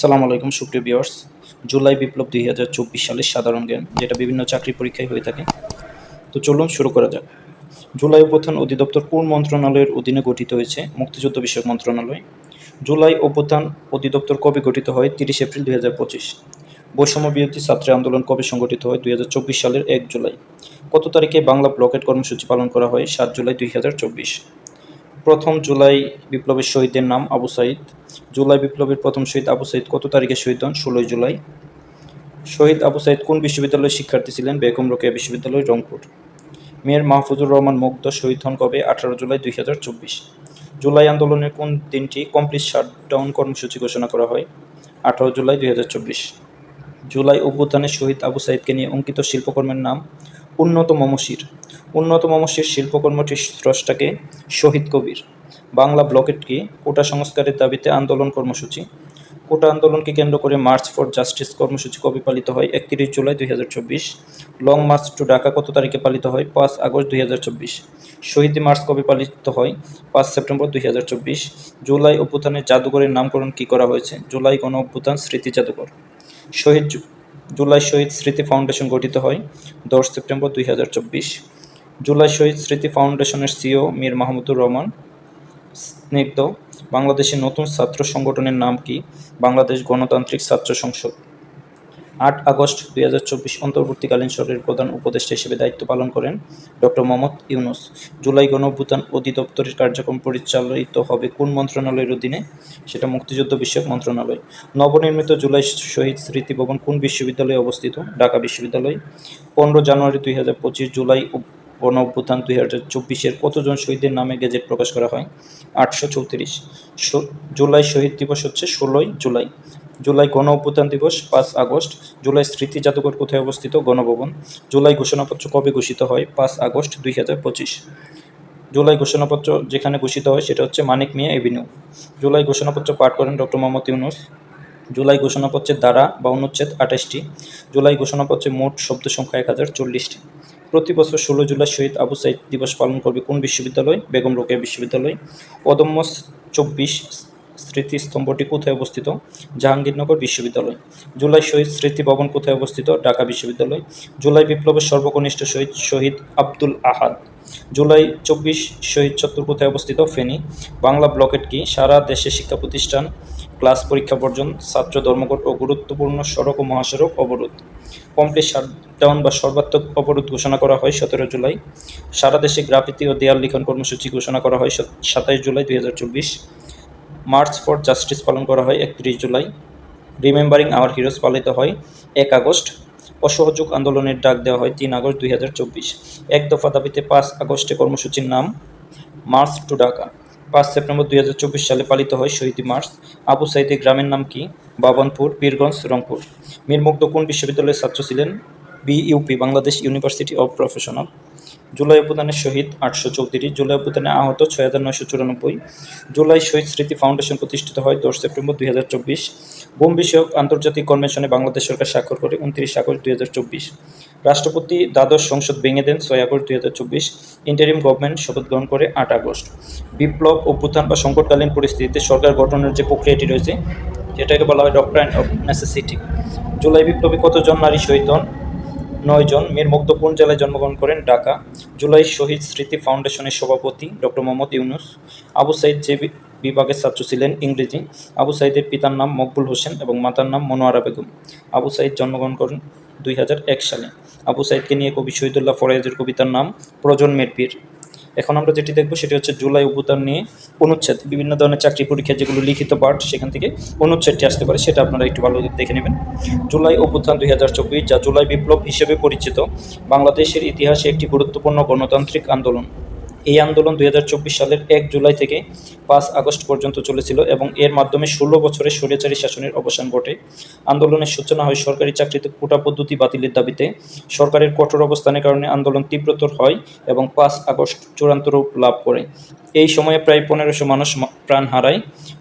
সালাম আলাইকুম, সুপ্রিয় বিয়ার্স জুলাই বিপ্লব দুই হাজার চব্বিশ সালের সাধারণ জ্ঞান, যেটা বিভিন্ন চাকরি পরীক্ষায় হয়ে থাকে। তো চলুন শুরু করা যাক। জুলাই অভ্যুত্থান অধিদপ্তর কোন মন্ত্রণালয়ের অধীনে গঠিত হয়েছে? মুক্তিযুদ্ধ বিষয়ক মন্ত্রণালয়। জুলাই অভ্যুত্থান অধিদপ্তর কবে গঠিত হয়? তিরিশ এপ্রিল দুই হাজার পঁচিশ। বৈষম্য বিরোধী ছাত্র আন্দোলন কবে সংগঠিত হয়? দুই হাজার চব্বিশ সালের এক জুলাই। কত তারিখে বাংলা ব্লকেট কর্মসূচি পালন করা হয়? সাত জুলাই দুই হাজার চব্বিশ। প্রথম জুলাই বিপ্লবের শহীদের নাম আবু সাইদ। জুলাই বিপ্লবের প্রথম শহীদ আবু সাইদ কত তারিখে শহীদ হন? ষোলোই জুলাই। শহীদ আবু সাইদ কোন বিশ্ববিদ্যালয়ের শিক্ষার্থী ছিলেন? বেগম রোকেয়া বিশ্ববিদ্যালয়, রংপুর। মেয়ের মাহফুজুর রহমান মুগ্ধ শহীদ হন কবে? আঠারো জুলাই দুই হাজার চব্বিশ। জুলাই আন্দোলনের কোন দিনটি কমপ্লিট শাটডাউন কর্মসূচি ঘোষণা করা হয়? আঠারো জুলাই দুই হাজার চব্বিশ। জুলাই অভ্যুত্থানে শহীদ আবু সাইদকে নিয়ে অঙ্কিত শিল্পকর্মের নাম উন্নত মমশির। উন্নত মমশির শিল্পকর্মটির স্রষ্টাকে শহীদ কবির। বাংলা ব্লকেট কি কোটা সংস্কারের দাবিতে আন্দোলন কর্মসূচি। কোটা আন্দোলনকে কেন্দ্র করে মার্চ ফর জাস্টিস কর্মসূচি কবে পালিত হয় একত্রিশ জুলাই দুই হাজার চব্বিশ, লং মার্চ টু ঢাকা কত তারিখে পালিত হয় পাঁচ আগস্ট দুই হাজার চব্বিশ, শহীদ মার্চ কবে পালিত হয় পাঁচ সেপ্টেম্বর দুই হাজার চব্বিশ, জুলাই অভ্যুত্থানের জাদুঘরের নামকরণ কী করা হয়েছে? জুলাই গণ অভ্যুত্থান স্মৃতি জাদুঘর। শহীদ জুলাই শহীদ স্মৃতি ফাউন্ডেশন গঠিত হয় দশ সেপ্টেম্বর দুই হাজার চব্বিশ জুলাই শহীদ স্মৃতি ফাউন্ডেশনের সিও মীর মাহমুদুর রহমান স্নিগ্ধ। বাংলাদেশের নতুন ছাত্র সংগঠনের নাম কি? বাংলাদেশ গণতান্ত্রিক ছাত্র সংসদ। আট আগস্ট দুই হাজার চব্বিশ অন্তর্বর্তীকালীন সরকারের প্রধান উপদেষ্টা হিসেবে দায়িত্ব পালন করেন ডক্টর মোহাম্মদ ইউনুস। জুলাই গণঅভ্যুত্থান অধিদপ্তরের কার্যক্রম পরিচালিত হবে কোন মন্ত্রণালয়ের অধীনে? সেটা মুক্তিযুদ্ধ বিষয়ক মন্ত্রণালয়। নবনির্মিত জুলাই শহীদ স্মৃতি ভবন কোন বিশ্ববিদ্যালয়ে অবস্থিত? ঢাকা বিশ্ববিদ্যালয়। পনেরো জানুয়ারি দুই হাজার পঁচিশ জুলাই গণ অভ্যুত্থান দুই হাজার চব্বিশের কতজন শহীদের নামে গেজেট প্রকাশ করা হয়? আটশো চৌত্রিশ। জুলাই শহীদ দিবস হচ্ছে ষোলোই জুলাই। জুলাই গণ অভ্যুত্থান দিবস, পাঁচ আগস্ট। জুলাই স্মৃতি জাদুঘর কোথায় অবস্থিত? গণভবন। জুলাই ঘোষণাপত্র কবে ঘোষিত হয়? পাঁচ আগস্ট দুই হাজার পঁচিশ। জুলাই ঘোষণাপত্র যেখানে ঘোষিত হয় সেটা হচ্ছে মানিক মিয়া এভিনিউ। জুলাই ঘোষণাপত্র পাঠ করেন ডক্টর মোহাম্মদ ইউনুস। জুলাই ঘোষণাপত্রের দ্বারা বা অনুচ্ছেদ আঠাশটি। জুলাই ঘোষণাপত্রে মোট শব্দ সংখ্যা এক হাজার চল্লিশটি। প্রতি বছর ষোলো জুলাই শহীদ আবু সাইদ দিবস পালন করবে কোন বিশ্ববিদ্যালয়? বেগম রোকেয়া বিশ্ববিদ্যালয়। অদম্য চব্বিশ স্মৃতিস্তম্ভটি কোথায় অবস্থিত? জাহাঙ্গীরনগর বিশ্ববিদ্যালয়। জুলাই শহীদ স্মৃতি ভবন কোথায় অবস্থিত? ঢাকা বিশ্ববিদ্যালয়। জুলাই বিপ্লবের সর্বকনিষ্ঠ শহীদ শহীদ আব্দুল আহাদ। জুলাই চব্বিশ শহীদ চত্বর কোথায় অবস্থিত? ফেনী। বাংলা ব্লকেট কি? সারা দেশে শিক্ষা প্রতিষ্ঠান, ক্লাস পরীক্ষা বর্জন, ছাত্র ধর্মঘট ও গুরুত্বপূর্ণ সড়ক ও মহাসড়ক অবরোধ। কমপ্লিট শাটডাউন বা সর্বাত্মক অবরোধ ঘোষণা করা হয় সতেরো জুলাই। সারা দেশে গ্রাফিতি ও দেয়াল লিখন কর্মসূচি ঘোষণা করা হয় সাতাইশ জুলাই দুই হাজার চব্বিশ। মার্চ ফর জাস্টিস পালন করা হয়, একত্রিশ জুলাই। রিমেম্বারিং আওয়ার হিরোজ পালিত হয়, এক আগস্ট। অসহযোগ আন্দোলনের ডাক দেওয়া হয় তিন আগস্ট দুই এক দফা দাবিতে পাঁচ আগস্টে কর্মসূচির নাম, মার্চ টু ঢাকা। পাঁচ সেপ্টেম্বর দুই সালে পালিত হয় শহীদ মার্চ। আবু সাইদের গ্রামের নাম কি? বাবনপুর বীরগঞ্জ রংপুর। মীর মুগ্ধ কোন বিশ্ববিদ্যালয়ের ছাত্র ছিলেন? BUP Bangladesh university of professional. July অভ্যুত্থানের শহীদ আটশো চৌত্রিশ, জুলাই অবদানে আহত ছয় হাজার নয়শো চুরানব্বই, জুলাই শহীদ স্মৃতি ফাউন্ডেশন প্রতিষ্ঠিত হয় দশ সেপ্টেম্বর দুই হাজার চব্বিশ। বোম বিষয়ক আন্তর্জাতিক কনভেনশনে বাংলাদেশ সরকার স্বাক্ষর করে উনত্রিশ আগস্ট দুই হাজার চব্বিশ। রাষ্ট্রপতি দ্বাদশ সংসদ ভেঙে দেন ছয় আগস্ট দুই হাজার চব্বিশ। ইন্টারিম গভর্নমেন্ট শপথ গ্রহণ করে আট আগস্ট। বিপ্লব, অভ্যুত্থান বা সংকটকালীন পরিস্থিতিতে সরকার গঠনের যে প্রক্রিয়াটি রয়েছে, যেটাকে বলা হয় ডক্ট্রাইন অফ নেসেসিটি জুলাই বিপ্লবে কতজন নারী শহীদ হন? নয় জন মীর মুক্তপুর জেলায় জন্মগ্রহণ করেন? ঢাকা। জুলাই শহীদ স্মৃতি ফাউন্ডেশনের সভাপতি ডক্টর মোহাম্মদ ইউনুস। আবু সাইদ যে বিভাগের ছাত্র ছিলেন, ইংরেজি। আবু সাইদের পিতার নাম মকবুল হোসেন এবং মাতার নাম মনোয়ারা বেগম। আবু সাইদ জন্মগ্রহণ করেন দুই হাজার এক সালে। আবু সাইদকে নিয়ে কবি শহীদুল্লাহ ফরাইজের কবিতার নাম প্রজন্মের বীর এখন আমরা যেটি দেখব সেটি হচ্ছে জুলাই অভ্যুত্থান নিয়ে অনুচ্ছেদ। বিভিন্ন ধরনের চাকরি পরীক্ষা যেগুলো লিখিত পাঠ সেখান থেকে অনুচ্ছেদটি আসতে পারে, সেটা আপনারা একটু ভালো দেখে নেবেন। জুলাই অভ্যুত্থান দুই হাজার চব্বিশ, যা জুলাই বিপ্লব হিসেবে পরিচিত, বাংলাদেশের ইতিহাসে একটি গুরুত্বপূর্ণ গণতান্ত্রিক আন্দোলন। এই আন্দোলন দুই সালের এক জুলাই থেকে পাঁচ আগস্ট পর্যন্ত চলেছিল এবং এর মাধ্যমে ষোলো বছরের স্বৈরাচারী শাসনের অবসান ঘটে। আন্দোলনের সূচনা হয় সরকারি চাকরিতে কোটা পদ্ধতি বাতিলের দাবিতে। সরকারের কঠোর অবস্থানের কারণে আন্দোলন তীব্রতর হয় এবং পাঁচ আগস্ট চূড়ান্ত রূপ লাভ করে। এই সময়ে প্রায় পনেরোশো মানুষ প্রাণ হারায়।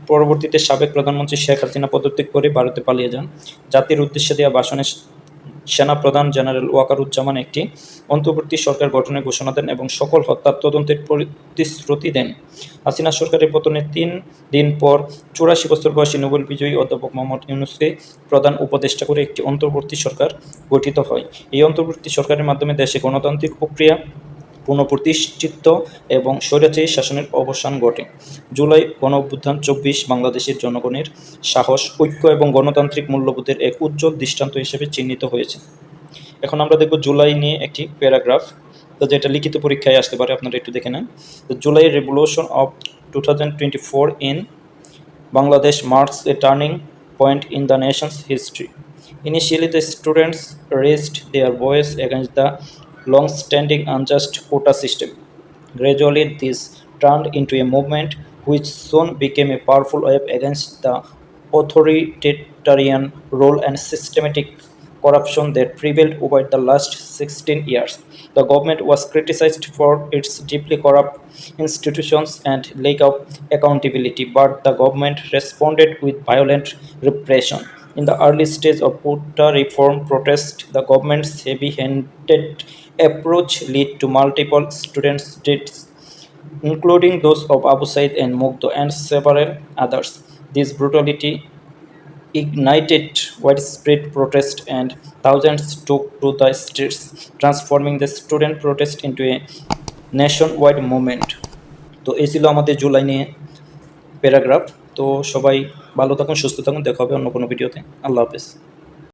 পরবর্তীতে সাবেক প্রধানমন্ত্রী শেখ হাসিনা পদত্যাগ করে ভারতে পালিয়ে যান। জাতির উদ্দেশ্যে দেওয়া ভাষণে সেনাপ্রধান জেনারেল ওয়াকারুজ্জামান একটি অন্তর্বর্তী সরকার গঠনের ঘোষণা দেন এবং সকল হত্যার তদন্তের প্রতিশ্রুতি দেন। হাসিনা সরকারের পতনের তিন দিন পর চুরাশি বছর বয়সী নোবেল বিজয়ী অধ্যাপক মোহাম্মদ ইউনুসকে প্রধান উপদেষ্টা করে একটি অন্তর্বর্তী সরকার গঠিত হয়। এই অন্তর্বর্তী সরকারের মাধ্যমে দেশে গণতান্ত্রিক প্রক্রিয়া পুনঃপ্রতিষ্ঠিত এবং স্বৈরাচারী শাসনের অবসান ঘটে। জুলাই গণ অভ্যুত্থান চব্বিশ বাংলাদেশের জনগণের সাহস ঐক্য এবং গণতান্ত্রিক মূল্যবোধের এক উজ্জ্বল দৃষ্টান্ত হিসেবে চিহ্নিত হয়েছে। এখন আমরা দেখব জুলাই নিয়ে একটি প্যারাগ্রাফ। তো যেটা লিখিত পরীক্ষায় আসতে পারে আপনারা একটু দেখে নেন। তো July revolution of two thousand twenty four in Bangladesh marks a turning point in the nation's history. Initially, the students raised their voice against the long-standing unjust quota system. Gradually, this turned into a movement which soon became a powerful wave against the authoritarian rule and systematic corruption that prevailed over the last 16 years. The government was criticized for its deeply corrupt institutions and lack of accountability, but the government responded with violent repression. In the early stage of quota reform protest, the government's heavy-handed approach led to multiple student deaths, including those of Abu Said and Mugdo and several others. This brutality ignited widespread protest and thousands took to the streets, transforming the student protest into a nationwide movement. তো এই ছিল আমাদের জুলাই নিয়ে paragraph তো সবাই ভালো থাকুন সুস্থ থাকুন দেখা হবে অন্য কোনো ভিডিওতে আল্লাহ হাফেজ